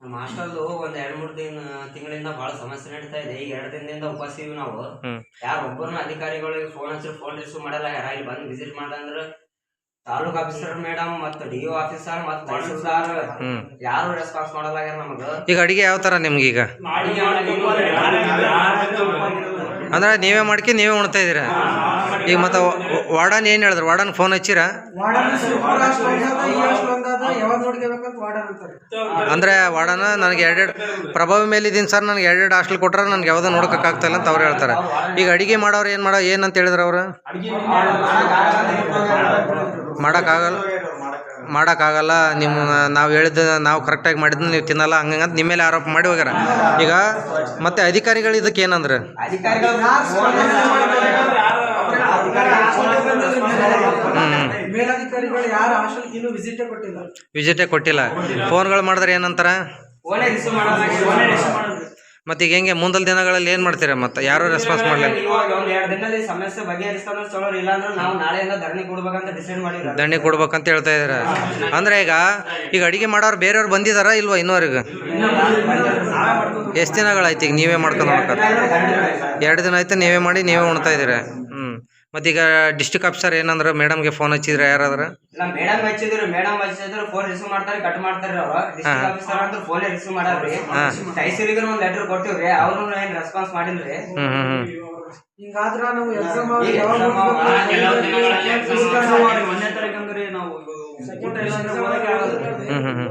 ನಮ್ಮ ಹಾಸ್ಟೆಲ್ದು ಒಂದ್ ಎರಡ್ ಮೂರ್ ದಿನ ತಿಂಗಳಿಂದ ಬಹಳ ಸಮಸ್ಯೆ ನಡೀತಾ ಇದೆ. ಈಗ ಎರಡ್ ದಿನದಿಂದ ಉಪವಾಸ ಇದೀವಿ ನಾವು. ಯಾರ ಒಬ್ಬರನ್ನ ಅಧಿಕಾರಿಗಳಿಗೆ ಫೋನ್ ಹಚ್ಚಿ ಫೋನ್ ರಿಸೀವ್ ಮಾಡಲ್ಲ. ಯಾರ ಇಲ್ಲಿ ಬಂದು ವಿಸಿಟ್ ಮಾಡಂದ್ರ ತಾಲೂಕ್ ಆಫೀಸರ್ ಮೇಡಮ್ ಮತ್ತೆ ಡಿ ಒ ಆಫೀಸರ್ ಮತ್ತ ತಹಸೀಲ್ದಾರ್ ಯಾರು ರೆಸ್ಪಾನ್ಸ್ ಮಾಡಲ್ಲ ನಮಗ. ಈಗ ಅಡಿಗೆ ಯಾವ ತರ ನಿಮ್ಗೆ ಈಗ? ಅಂದ್ರೆ ನೀವೇ ಮಾಡ್ಕಿ ನೀವೇ ಉಣ್ತಾ ಇದ್ದೀರಾ? ಈಗ ಮತ್ತೆ ವಾರ್ಡನ್ ಏನು ಹೇಳಿದ್ರು? ವಾರ್ಡನ್ ಫೋನ್ ಹಚ್ಚಿರಾ? ಅಂದರೆ ವಾರ್ಡನ್ ನನಗೆ ಎರಡೆರಡು ಪ್ರಭಾವ ಮೇಲೆ ಇದ್ದೀನಿ ಸರ್ ನನಗೆ ಎರಡೆರಡು ಹಾಸ್ಟೆಲ್ ಕೊಟ್ರೆ ನನಗೆ ಯಾವುದೋ ನೋಡೋಕ್ಕಾಗ್ತಾಯಿಲ್ಲ ಅಂತ ಅವ್ರು ಹೇಳ್ತಾರೆ. ಈಗ ಅಡಿಗೆ ಮಾಡೋರು ಏನು ಮಾಡೋ ಏನಂತ ಹೇಳಿದ್ರು ಅವರು? ಮಾಡೋಕ್ಕಾಗಲ್ಲ. ಮಾಡೋಕ್ಕಾಗಲ್ಲ, ನಿಮ್ಮ ನಾವು ಹೇಳಿದ ನಾವು ಕರೆಕ್ಟಾಗಿ ಮಾಡಿದ್ನ ನೀವು ತಿನ್ನಲ್ಲ ಹಂಗಂತ ನಿಮ್ಮ ಮೇಲೆ ಆರೋಪ ಮಾಡಿ ಹೋಗ್ಯಾರ. ಈಗ ಮತ್ತೆ ಅಧಿಕಾರಿಗಳು ಇದಕ್ಕೆ ಏನಂದ್ರೆ? ವಿಸಿಟೇ ಕೊಟ್ಟಿಲ್ಲ. ಫೋನ್ಗಳು ಮಾಡಿದ್ರೆ ಏನಂತಾರ? ಮತ್ತೆ ಈಗ ಹೆಂಗೆ ಮುಂದಲ್ ದಿನಗಳಲ್ಲಿ ಏನು ಮಾಡ್ತೀರಾ ಮತ್ತೆ? ಯಾರು ರೆಸ್ಪಾನ್ಸ್ ಮಾಡ್ಲಿಲ್ಲ? ಇವಾಗ ಒಂದ್ ಎರಡ್ ದಿನದಲ್ಲಿ ಸಮಸ್ಯೆ ಬಗೆಹರಿಸ್ತಾನೆ ಚಲೋ ಇಲ್ಲ ಅಂದ್ರೆ ನಾವು ನಾಳೆಯಿಂದ ಧರಣಿ ಕೊಡ್ಬೇಕಂತ ಡಿಸೈಡ್ ಮಾಡಿದ್ರ ದಂಡಿ ಕೊಡ್ಬೇಕಂತ ಹೇಳ್ತಾ ಇದಾರೆ. ಅಂದ್ರೆ ಈಗ ಈಗ ಅಡಿಗೆ ಮಾಡೋರು ಬೇರೆಯವ್ರು ಬಂದಿದಾರ ಇಲ್ವಾ ಇನ್ನೋರಿಗೆ? ಎಷ್ಟು ದಿನಗಳಾಯ್ತು ಈಗ ನೀವೇ ಮಾಡ್ಕೊಂಡು ಹೋಗ್ತಾರೆ ಎರಡು ದಿನ ಆಯ್ತು ನೀವೇ ಮಾಡಿ ನೀವೇ ಉಣ್ತಾ ಇದ್ದೀರಾ? ಮತ್ತೀಗ ಡಿಸ್ಟಿಕ್ ಆಫೀಸರ್ ಏನಂದ್ರೆ ಮೇಡಮ್ಗೆ ಫೋನ್ ಹಚ್ಚಿದ್ರೆ ಯಾರಾದ್ರ? ಇಲ್ಲ ಮೇಡಮ್ ಹಚ್ಚಿದ್ರು ಮೇಡಮ್ ಹಚ್ಚಿದ್ರು ಫೋನ್ ರಿಸೀವ್ ಮಾಡ್ತಾರೆ ಕಟ್ ಮಾಡ್ತಾರೆ ಅವ್ರು. ಡಿಸ್ಟ್ರಿಕ್ಟ್ ಆಫೀಸರ್ ಅಂತ ಫೋನ್ ರಿಸೀವ್ ಮಾಡಲ್ರಿ ತಹಸೀಲಿಗೆ ಒಂದ್ ಲೆಟರ್ ಕೊಟ್ಟಿವ್ರಿ ಅವ್ರು ಏನ್ ರೆಸ್ಪಾನ್ಸ್ ಮಾಡಿಲ್ರಿ ಹ್ಮ್ ಹ್ಮ್ ಹ್ಮ್. ಹಿಂಗಾದ್ರ ನಾವು ಎಕ್ಸಾಮ್ ಹ್ಞೂ ಹ್ಞೂ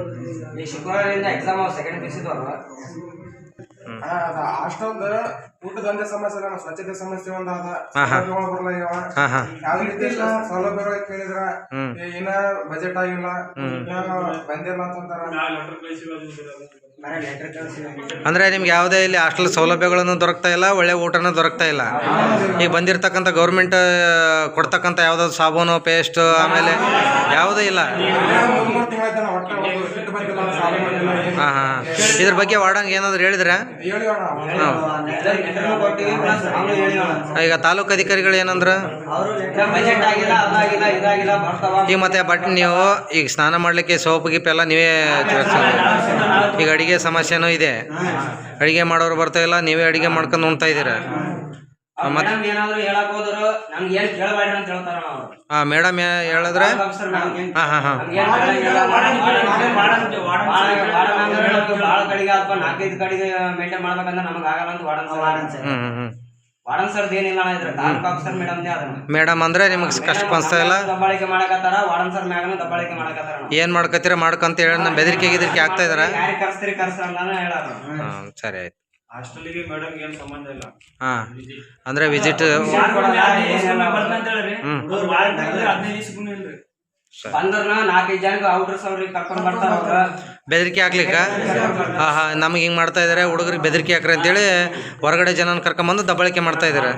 ಈ ಶುಕ್ರವಾರದಿಂದ ಎಕ್ಸಾಮ್ ಸೆಕೆಂಡ್ ಪಿ ಸಿ ಅಷ್ಟೊಂದು ಊಟದಂದೆ ಸಮಸ್ಯೆ ಇಲ್ಲ ಸ್ವಚ್ಛತೆ ಸಮಸ್ಯೆ ಒಂದ್ ಅದ ಬರಲ್ಲ ಇವ. ಯಾವ ರೀತಿ ಸೌಲಭ್ಯಗಳು ಕೇಳಿದ್ರ ಏನ ಬಜೆಟ್ ಆಗಿಲ್ಲ. ಏನೋ ಬಂದಿಲ್ಲ ಅಂತಂತಾರ. ಅಂದ್ರೆ ನಿಮ್ಗೆ ಯಾವುದೇ ಇಲ್ಲಿ ಹಾಸ್ಟೆಲ್ ಸೌಲಭ್ಯಗಳನ್ನು ದೊರಕ್ತಾ ಇಲ್ಲ ಒಳ್ಳೆ ಊಟನೂ ದೊರಕ್ತಾ ಇಲ್ಲ. ಈಗ ಬಂದಿರತಕ್ಕಂಥ ಗೌರ್ಮೆಂಟ್ ಕೊಡ್ತಕ್ಕಂತ ಯಾವ್ದಾದ್ರು ಸಾಬೂನು ಪೇಸ್ಟ್ ಆಮೇಲೆ ಯಾವುದೂ ಇಲ್ಲ. ಹಾಂ ಹಾಂ. ಇದ್ರ ಬಗ್ಗೆ ವಾರ್ಡಂಗ್ ಏನಾದ್ರು ಹೇಳಿದ್ರೆ? ಈಗ ತಾಲೂಕು ಅಧಿಕಾರಿಗಳು ಏನಂದ್ರೆ? ಈಗ ಮತ್ತೆ ಬಟ್ ನೀವು ಈಗ ಸ್ನಾನ ಮಾಡ್ಲಿಕ್ಕೆ ಸೋಪ್ ಗಿಪ್ ಎಲ್ಲ ನೀವೇ. ಈಗ ಅಡಿಗೆ ಸಮಸ್ಯೆನೂ ಇದೆ. ಅಡಿಗೆ ಮಾಡೋರು ಬರ್ತಾ ಇಲ್ಲ, ನೀವೇ ಅಡಿಗೆ ಮಾಡ್ಕೊಂಡು ಉಣ್ತಾ ಇದ್ದೀರಾ? ಮೇಡಮ್ ಏನಾದ್ರು ಹೇಳಕ್ ಹೋದ್ರು ನಮ್ಗೆ ಏನ್ ಕೇಳಬೇಡ್ರಿ ಅಂತ ಹೇಳ್ತಾರ ನಾವು ಹಾಂ ಮೇಡಮ್ ಹೇಳಿದ್ರೆ? ಆಫೀಸರ್ ನಮ್ಗೆ ಏನ್- ಹಾಂ ಹಾಂ ಹಾಂ. ನಮ್ಗೆ ಏನ್ ಕೇಳಂಗಿಲ್ಲ. ಬಾಳ- ಬಾಳ ಅಂದ್ರೆ ನಮ್ಗೆ ಕಡೆಗೆ ಅಥವಾ ನಾಲ್ಕೈದು ಕಡೆಗೆ ಮೇಂಟೈನ್ ಮಾಡ್ಬೇಕಂದ್ರೆ ನಮ್ಗೆ ಆಗಲ್ಲ ಅಂತ ವಾರ್ಡನ್ ಸರ್ ಹ್ಞೂ ಹ್ಞೂ ಹ್ಞೂ ವಾರ್ಡನ್ ಸರ್ದು ಏನಿಲ್ಲ ಅಣ್ಣ ಇದ್ರ ತಾಲೂಕು ಆಫೀಸರ್ ಮೇಡಮ್ ಅದನ್ನ ಮೇಡಮ್ ಅಂದರೆ ನಿಮಗೆ ಕಷ್ಟ ಅನ್ಸ್ತಾ ಇಲ್ಲ? ದಬ್ಬಾಳಿಕೆ ಮಾಡಕತ್ತಾರ ವಾರ್ಡನ್ ಸರ್ ಮ್ಯಾಗನ ದಬ್ಬಾಳಿಕೆ ಮಾಡಕತ್ತಾರ ಏನ್ ಮಾಡ್ಕತ್ತೀರ ಮಾಡ್ಕಂತ ಹೇಳಿ ಬೆದರಿಕೆ ಗಿದರಿಕೆ ಆಗ್ತಾ ಇದಾರ? ಯಾರಿಗೆ ಕರ್ಸ್ತೀರಿ ಕರ್ಸ ಅಂತಾನೆ ಹೇಳಾರ. ಹಾಂ ಸರಿ ಆಯ್ತು. ಹಾಸ್ಟೆಲಿಗೆ ಮೇಡಮ್ ಏನ್ ಸಂಬಂಧ ಇಲ್ಲ. ಹಾಂ. ಅಂದರೆ ವಿಸಿಟ್ ಬಂದ್ರ ನಾಲ್ಕೈದು ಜನಕ್ಕೆ ಔಟ್ರಸ್ ಅವ್ರಿಗೆ ಕರ್ಕೊಂಡ್ ಬರ್ತಾರ ಅವ್ರ. ಬೆದರಿಕೆ ಹಾಕ್ಲಿಕ್ಕ? ನಮ್ಗೆ ಹಿಂಗ್ ನಮಗೆ ಹಿಂಗೆ ಮಾಡ್ತಾ ಇದ್ದಾರೆ ಹುಡುಗರಿಗೆ ಬೆದರಿಕೆ ಹಾಕ್ರಿ ಅಂತೇಳಿ ಹೊರಗಡೆ ಜನನ ಕರ್ಕೊಂಬಂದು ದಬ್ಬಳಿಕೆ ಮಾಡ್ತಾ ಇದ್ದಾರೆ